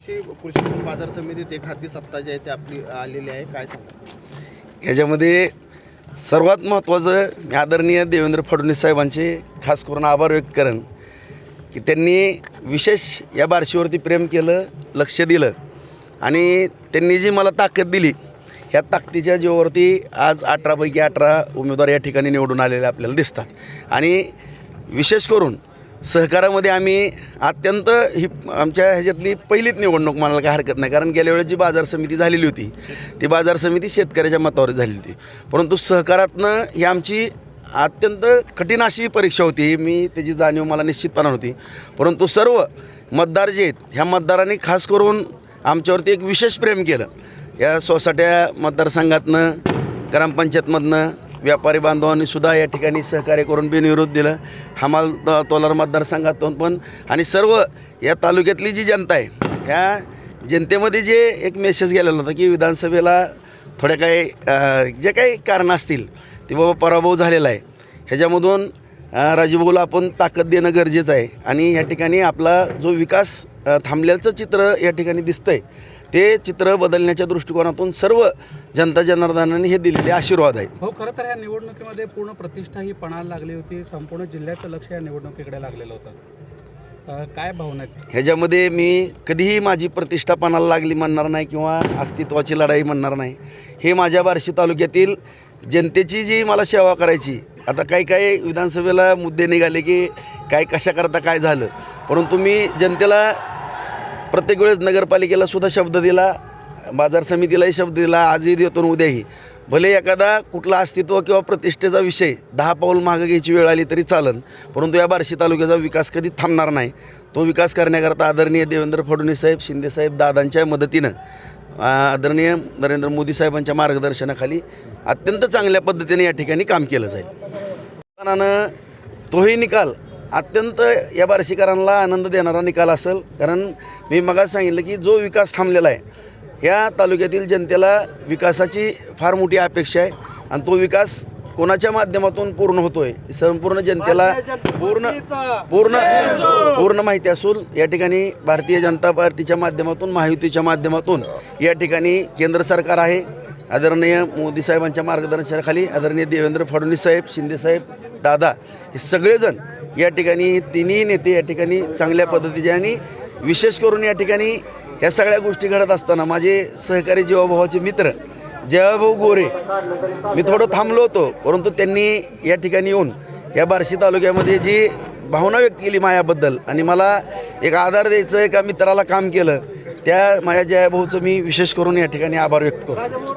कृषी बाजार समितीत एक हाती सत्ता जी आहे ती आपली आलेली आहे. काय सांगा याच्यामध्ये सर्वात महत्त्वाचं मी आदरणीय देवेंद्र फडणवीस साहेबांचे खास करून आभार व्यक्त करेन की त्यांनी विशेष या बारशीवरती प्रेम केलं लक्ष दिलं आणि त्यांनी जी मला ताकद दिली ह्या ताकदीच्या जीवावरती आज अठरापैकी अठरा उमेदवार या ठिकाणी निवडून आलेले आपल्याला दिसतात. आणि विशेष करून सहकारामध्ये आम्ही अत्यंत ही आमच्या ह्याच्यातली पहिलीच निवडणूक म्हणायला काय हरकत नाही. कारण गेल्या वेळेस जी बाजार समिती झालेली होती ती बाजार समिती शेतकऱ्याच्या मतावर झालेली होती. परंतु सहकारातनं ही आमची अत्यंत कठीण अशी परीक्षा होती. मी त्याची जाणीव मला निश्चितपणा होती. परंतु सर्व मतदार जे आहेत ह्या मतदारांनी खास करून आमच्यावरती एक विशेष प्रेम केलं. या सोसाट्या मतदारसंघातनं ग्रामपंचायतमधनं व्यापारी बांधवांनी सुद्धा या ठिकाणी सहकार्य करून बिनविरोध दिलं. हमाल त- तोलार मतदारसंघातून पण. आणि सर्व या तालुक्यातली जी जनता आहे ह्या जनतेमध्ये जे एक मेसेज गेलेला होता की विधानसभेला थोड्या काही जे काही कारणं असतील ते बाबा पराभव झालेला आहे. ह्याच्यामधून राजूभाऊला आपण ताकद देणं गरजेचं आहे. आणि या ठिकाणी आपला जो विकास थांबल्याचं चित्र या ठिकाणी दिसतंय ते चित्र बदलण्याच्या दृष्टिकोनातून सर्व जनता जनार्दनाने हे दिलेले आशीर्वाद आहेत. हो खरं तर या निवडणुकीमध्ये पूर्ण प्रतिष्ठा ही पणाला लागली होती. संपूर्ण जिल्ह्याचं लक्ष या निवडणुकीकडे लागलेलं होतं. काय भावना ह्याच्यामध्ये मी कधीही माझी प्रतिष्ठा पणाला लागली म्हणणार नाही किंवा अस्तित्वाची लढाई म्हणणार नाही. हे माझ्या बार्शी तालुक्यातील जनतेची जी मला सेवा करायची आता काही काही विधानसभेला मुद्दे निघाले की काय कशाकरता काय झालं. परंतु मी जनतेला प्रत्येक वेळेस नगरपालिकेला सुद्धा शब्द दिला बाजार समितीलाही शब्द दिला आजही देतो उद्याही. भले एखादा कुठला अस्तित्व किंवा प्रतिष्ठेचा विषय दहा पाऊल मागं घ्यायची वेळ आली तरी चालन परंतु या बार्शी तालुक्याचा विकास कधी थांबणार नाही. तो विकास करण्याकरता आदरणीय देवेंद्र फडणवीस साहेब शिंदेसाहेब दादांच्या मदतीनं आदरणीय नरेंद्र मोदी साहेबांच्या मार्गदर्शनाखाली अत्यंत चांगल्या पद्धतीने या ठिकाणी काम केलं जाईल. तोही निकाल अत्यंत या बार्शीकरांना आनंद देणारा निकाल असेल. कारण मी मगाच सांगितलं की जो विकास थांबलेला आहे या तालुक्यातील जनतेला विकासाची फार मोठी अपेक्षा आहे आणि तो विकास कोणाच्या माध्यमातून पूर्ण होतोय? संपूर्ण जनतेला पूर्ण पूर्ण पूर्ण माहिती असून या ठिकाणी भारतीय जनता पार्टीच्या माध्यमातून महायुतीच्या माध्यमातून या ठिकाणी केंद्र सरकार आहे. आदरणीय मोदी साहेबांच्या मार्गदर्शनाखाली आदरणीय देवेंद्र फडणवीस साहेब शिंदेसाहेब दादा हे सगळेजण या ठिकाणी तिन्ही नेते या ठिकाणी चांगल्या पद्धतीचे आणि विशेष करून या ठिकाणी ह्या सगळ्या गोष्टी घडत असताना माझे सहकारी जीवाभावाचे मित्र जयाभाऊ गोरे मी थोडं थांबलो होतो परंतु त्यांनी या ठिकाणी येऊन या बार्शी तालुक्यामध्ये जी भावना व्यक्त केली मायाबद्दल आणि मला एक आधार द्यायचं एका मित्राला काम केलं त्या माझ्या जयाभाऊचं मी विशेष करून या ठिकाणी आभार व्यक्त करतो.